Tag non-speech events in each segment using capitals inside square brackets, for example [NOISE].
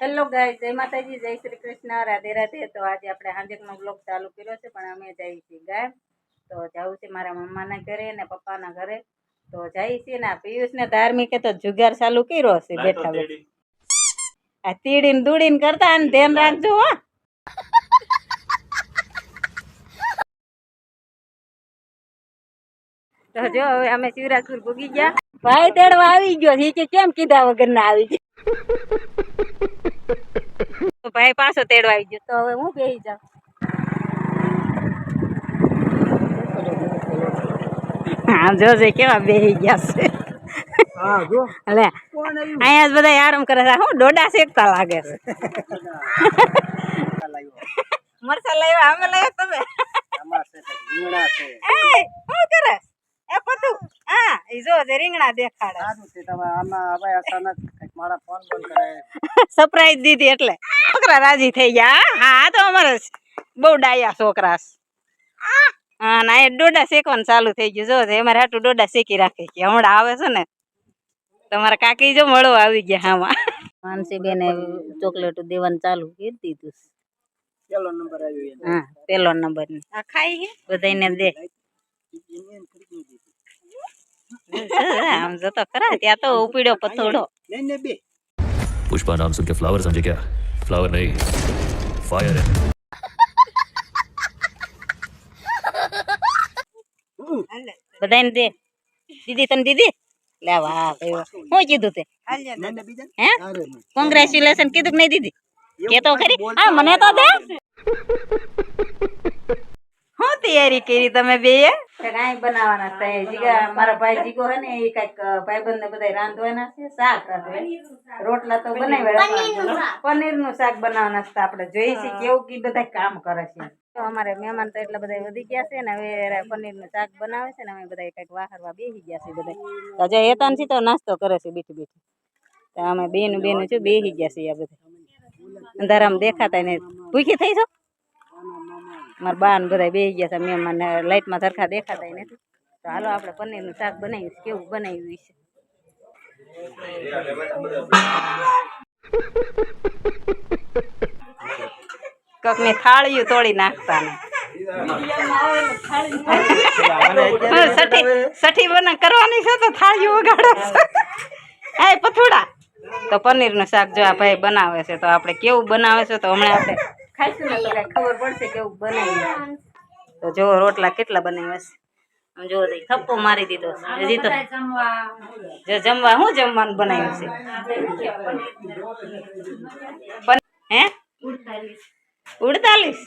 Hello ગાય જય માતાજી જય શ્રી કૃષ્ણ. રાધે રાધે. તો આજે આપણે હાંજકનો બ્લોગ ચાલુ કર્યો છે પણ અમે જઈએ છીએ ગાય તો જવું છે મારા મમ્માના ઘરે અને પપ્પાના ઘરે. તો જઈએ છીએ ને પિયુષને ધાર્મિકે તો જુગાર ચાલુ કર્યો છે બેઠા આ તીડીને દૂડીને કરતા અને ધ્યાન રાખજો હો. તો જો હવે અમે શિવરાજપુર ભૂગી ગયા. ભાઈ તેડવા આવી ગયો છે. કે કેમ કીધા વગર ના આવી ગયો? ભાઈ પાછો તેડવા આવી ગયો. તો હવે હું બેસી જાઉં. આમ જોજે કેવા બેસી ગયા છે. હા જો. લે કોણ આવ્યું? અહીંયા જ બધા આરામ કરે છે. હું ડોડા શેકતા લાગે છે. મરસા લાવ્યા અમે લાવ્યા તમે? આમાં છે કંઈક રીંગણા શું કરે? એ પતું. હા ઈ જો રીંગણા દેખાડે. સારું છે તમે આમાં હવે અચાનક કંઈક મારા ફોન બંધ કરે. સરપ્રાઈઝ દીધી એટલે. છોકરા રાજી થઈ ગયા હા? તો અમારે બહુ ડાયા છોકરા છે. હા ના એ ડોડા શેકવાનું ચાલુ થઈ ગયું. જો છે અમારે હાટું ડોડા શેકી રાખે કે હમણાં આવે છે ને તમારા કાકી જો મળો આવી ગયા હામાં માનસી બેને ચોકલેટ દેવાનું ચાલુ કરી દીધું પેલો નંબર આવ્યો હા પેલો નંબરની. આ ખાઈ બધાને દે. આમ જતો ખરા ત્યાં તો ઉપડ્યો પથોડો. લઈને ને બે पुष्पा नाम सुन के फ्लावर समझे क्या फ्लावर नहीं फायर है બધાને દે દીદી તને દીદી લે વાહ ભાઈ વાહ. શું કીધું તે લઈને ને બીજા હે અરે નહીં. કોંગ્રેચ્યુલેશન કીધું કે નહીં દીદી કે તો ખરી હા મને તો દે [LAUGHS] શું તૈયારી કરી તમે બે? કઈ બનાવવાના છે. જીગા મારા ભાઈ જીગો હે ને એ કંઈક ભાઈબંધ ને બધા રાંધવાના છે શાક રોટલા તો બનાવ્યા પનીરનું શાક. બનાવવાના છે આપણે જોઈએ છીએ કેવું કે બધા કામ કરે છે. અમારે મહેમાન તો એટલા બધા વધી ગયા છે ને હવે પનીરનું શાક બનાવે છે ને અમે બધા કંઈક વાહરવા બેસી ગયા છે બધા તો હજુ હેતાન છે તો નાસ્તો કરે છે બેઠી બેઠી. તો અમે બેનું બેનું છું બેસી ગયા છે આ બધા અંધારામાં દેખાતા ને ભૂખી થઈ છો? મારા બા ને બધા બે ગયા હતા મેં મને લાઇટમાં સરખા દેખાતા નથી. તો હાલો આપણે પનીરનું શાક બનાવ્યું છે કેવું બનાવ્યું છે? કોકની થાળીઓ તોડી નાખતા ને સઠી સઠી બના કરવાની છે તો થાળીઓ વગાડો એ પથુડા. તો પનીરનું શાક જો આ ભાઈ બનાવે છે તો આપણે કેવું બનાવે છે તો હમણાં આપણે ખાઈશું ને તો કાંઈ ખબર પડશે કેવું બનાવ્યું તો જો રોટલા કેટલા બનાવ્યા છે? આમ જો થપ્પો મારી દીધો. હજી તો જો જમવા શું જમવાનું બનાવ્યું છે? હે? ઉડતાલીસ.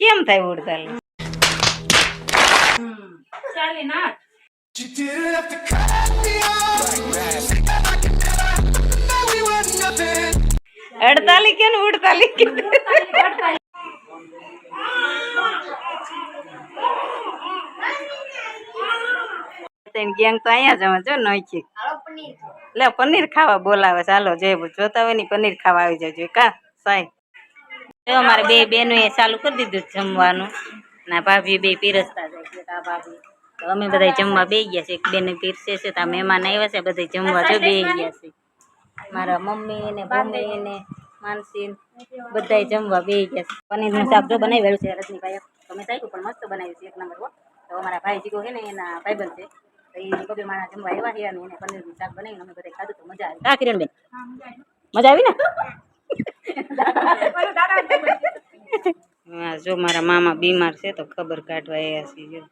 કેમ થાય ઉડતાલીસ? ચાલી ને ઉડતાલીસ કે? ગેંગ તો અહીંયા જ અમે જો નોખી. પનીર ખાવા બોલાવે ચાલો જે જોતા હોય ને પનીર ખાવા આવી જજો. કા સાહેબ જો અમારે બે બેનો એ ચાલુ કરી દીધું જમવાનું. ના ભાભી બે પીરસતા જાય છે. ભાભી. તો અમે બધા જમવા બે ગયા છે. એક બેન પીરસે છે, તો મહેમાન આવ્યા છે બધા જમવા જો બે ગયા છે. મારા મમ્મી ને મમ્મી ને માનસી બધા જમવા બે ગયા છે. પનીરનું શાક જો બનાવેલું છે રજનીભાઈ તમે થાય પણ મસ્ત બનાવ્યું છે એક નંબર હો. તો અમારા ભાઈ જીગો છે ને એના ભાઈબંધ છે. તો એ બબે માણા જમવા આવ્યા છે અને એને પનીરનું શાક બનાવીને અમે બધા ખાધું તો મજા આવી. હા કિરણબેન. મજા આવી. ને? હા જો મારા મામા બીમાર છે તો ખબર કાઢવા આવ્યા છે જો.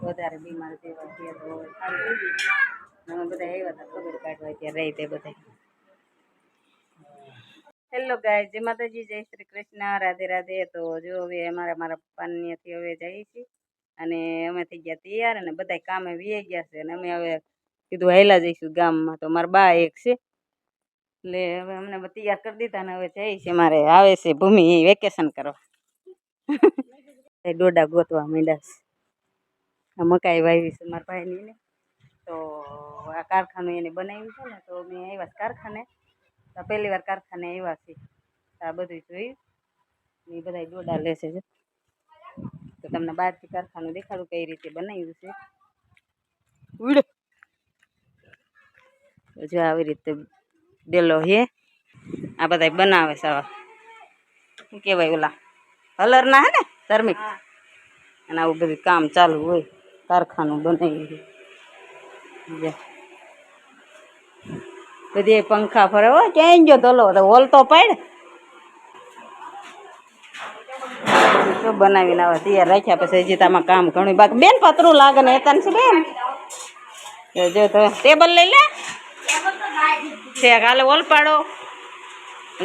વધારે બીમાર તો ગયું અમે બધા આવ્યા હતા, ખબર કાઢવા ત્યાં રહી તે બધા હેલો ગાય જય માતાજી, જય શ્રી કૃષ્ણ, રાધે રાધે. તો જો હવે અમારા, મારા પપ્પાની હવે જઈએ છીએ. અને અમે થઈ ગયા તૈયાર અને બધા કામે વીએ ગયા છે. અને અમે હવે કીધું હેલા જઈશું ગામમાં. તો મારા બા એક છે. એટલે હવે અમને તૈયાર કરી દીધા ને હવે જઈ છે મારે આવે છે ભૂમિ વેકેશન કરવા. ડોડા ગોતવા માંડ્યા છે. મકાઈ વાવી છે મારા ભાઈની ને. આ કારખાનું એને બનાવ્યું છે ને તો મેં આવ્યા છે કારખાને. તો પહેલી વાર કારખાને આવ્યા છે. આ બધું જોયું. ને એ બધા ડોડા લેશે છે તો તમને બહારથી કારખાનું દેખાડું કઈ રીતે બનાવ્યું છે. જો આવી રીતે ડેલો હે. આ બધા બનાવે છે આવા શું કહેવાય ઓલા? હલરના હે ને ધાર્મિક? અને આવું બધું કામ ચાલુ હોય. કારખાનું બનાવી છે. બધી પંખા ફરે, હો, ક્યાંય ગયો ધોલો તો હોલ તો પાડ. શું બનાવીને આવે તૈયાર રાખ્યા પછી હજી તામાં કામ ઘણું બાકી. બેન, પતરું લાગે ને એતાન છે, બેન? જો તો ટેબલ લઈ લે. છે કાલે ઓલ પાડો.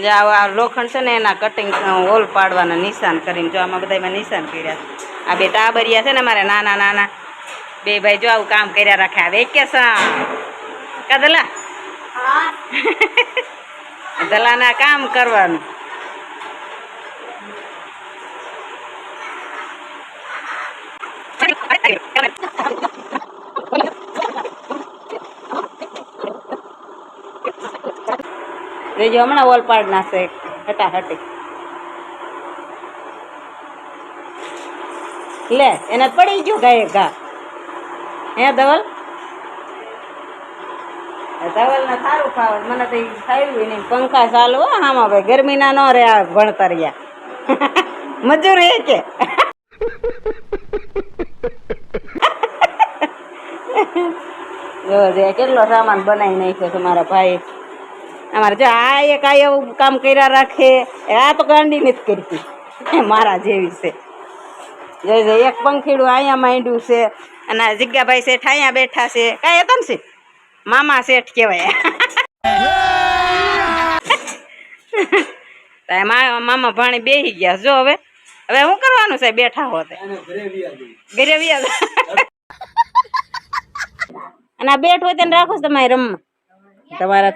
જે, આ લોખંડ છે ને એના કટિંગ ઓલ પાડવાના નિશાન કરીને જો, આમાં બધામાં નિશાન કર્યા. આ બે ટાબરિયા છે ને મારે નાના નાના. બે ભાઈ જો આવું કામ કર્યા રાખ્યા વેકેશન. કદલા દલાના કામ કરવાનું. જો હમણાં વોલ પાડ નાખશે હટાહટી. લે, એને પડી ગયું ગાય ઘા. હે ધવલ? ધવલ ને સારું ફાવે મને તો નહીં. પંખા ચાલુ આમાં ભાઈ. ગરમીના ન રે આ ભણતરિયા. [LAUGHS] મજૂર એ કે. [LAUGHS] કેટલો સામાન બનાવી નાખ્યો છે મારા ભાઈ અમારે જો આ એક આ એવું કામ કર્યા રાખે. આ તો ગાંડી નથી કરતી. મારા જેવી છે. જય જય એક પંખીડું અહીંયા માંડ્યું છે. અને જગ્યાભાઈ શેઠ અહીંયા બેઠા છે. કાંઈ હતા ને છે મામા શેઠ કહેવાય. મા મામા ભાણી બેસી ગયા. જો હવે હવે શું કરવાનું છે? બેઠા હોત. ઘરે વ્યા અને આ બેઠ હોય તેને રાખો તમારી રમવા તમારા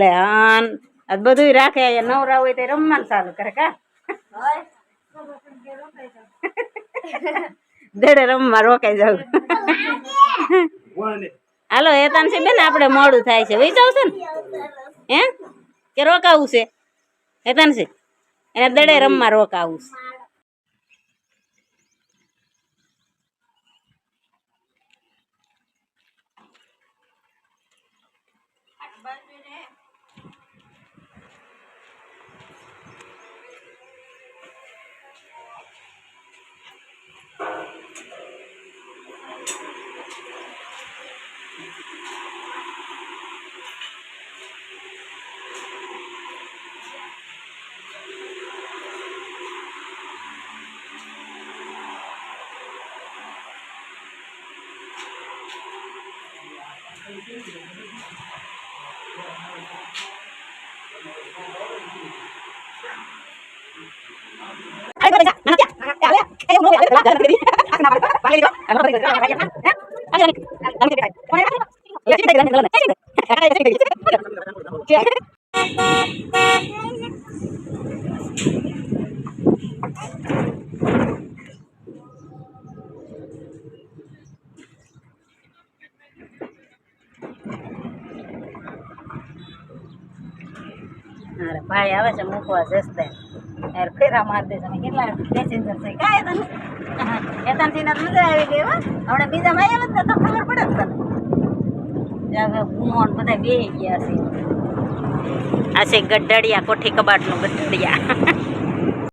લે આન આ બધું રાખે. અહીંયા નવરા હોય તે રમવાનું ચાલુ કરે કા? દેડે રમવા રોકાઈ જાવ હાલો હેતાન છે બેન, આપણે મોડું થાય છે. વિચારશે ને? હે? કે રોકાવું છે? હેતાન છે? એને દડે રમવા રોકાવું છે. અરે Yeah. ભાઈ આવે છે, મૂકવા જશે. યાર, ફેરા મારતી છે કેટલા છે? કાંઈ તને એતાનથી મજા આવી ગઈ, હો. હમણાં બીજા ભાઈ આવે તો ખબર પડે ને તને. હવે ગુમોન બધા બેહી ગયા છે. આ ગઢડિયા, કોઠી કબાટનું ગઢડિયા.